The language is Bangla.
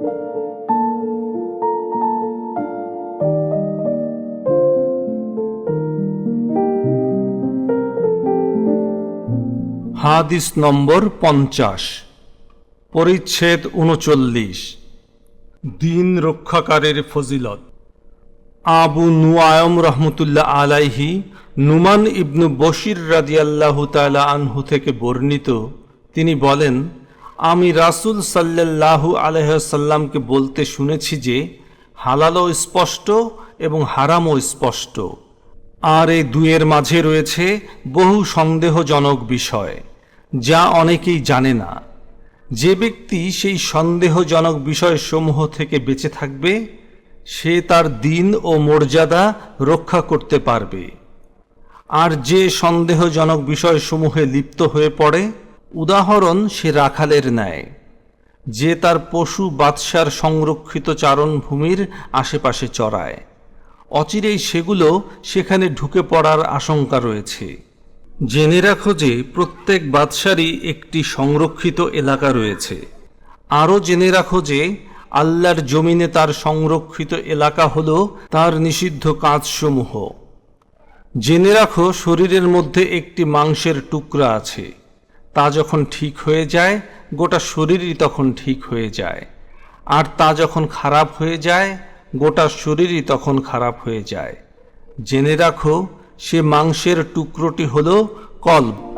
হাদিস নম্বর পঞ্চাশ, পরিচ্ছেদ উনচল্লিশ, দিন রক্ষাকারের ফজিলত। আবু নুআয়ম রহমতুল্লাহ আলাইহি নুমান ইবনু বশির রাদিয়াল্লাহু তাআলা আনহু থেকে বর্ণিত, তিনি বলেন আমি রাসূল সাল্লাল্লাহু আলাইসাল্লামকে বলতে শুনেছি যে, হালালও স্পষ্ট এবং হারামও স্পষ্ট। আর এই দুয়ের মাঝে রয়েছে বহু সন্দেহজনক বিষয়, যা অনেকেই জানে না। যে ব্যক্তি সেই সন্দেহজনক বিষয়সমূহ থেকে বেঁচে থাকবে, সে তার দিন ও মর্যাদা রক্ষা করতে পারবে। আর যে সন্দেহজনক বিষয়সমূহে লিপ্ত হয়ে পড়ে উদাহরণ সে রাখালের ন্যায়। যে তার পশু বাদশার সংরক্ষিত চারণভূমির আশেপাশে চড়ায়। অচিরেই সেগুলো সেখানে ঢুকে পড়ার আশঙ্কা রয়েছে। জেনে রাখো যে প্রত্যেক বাদশারই একটি সংরক্ষিত এলাকা রয়েছে। আরও জেনে রাখো যে আল্লাহর জমিনে তার সংরক্ষিত এলাকা হল তার নিষিদ্ধ কাজসমূহ। জেনে রাখো শরীরের মধ্যে একটি মাংসের টুকরা আছে। তা যখন ঠিক হয়ে যায়, গোটা শরীরই তখন ঠিক হয়ে যায়। আর তা যখন খারাপ হয়ে যায়, গোটা শরীরই তখন খারাপ হয়ে যায়। জেনে রাখো, সে মাংসের টুকরোটি হল কল্ব।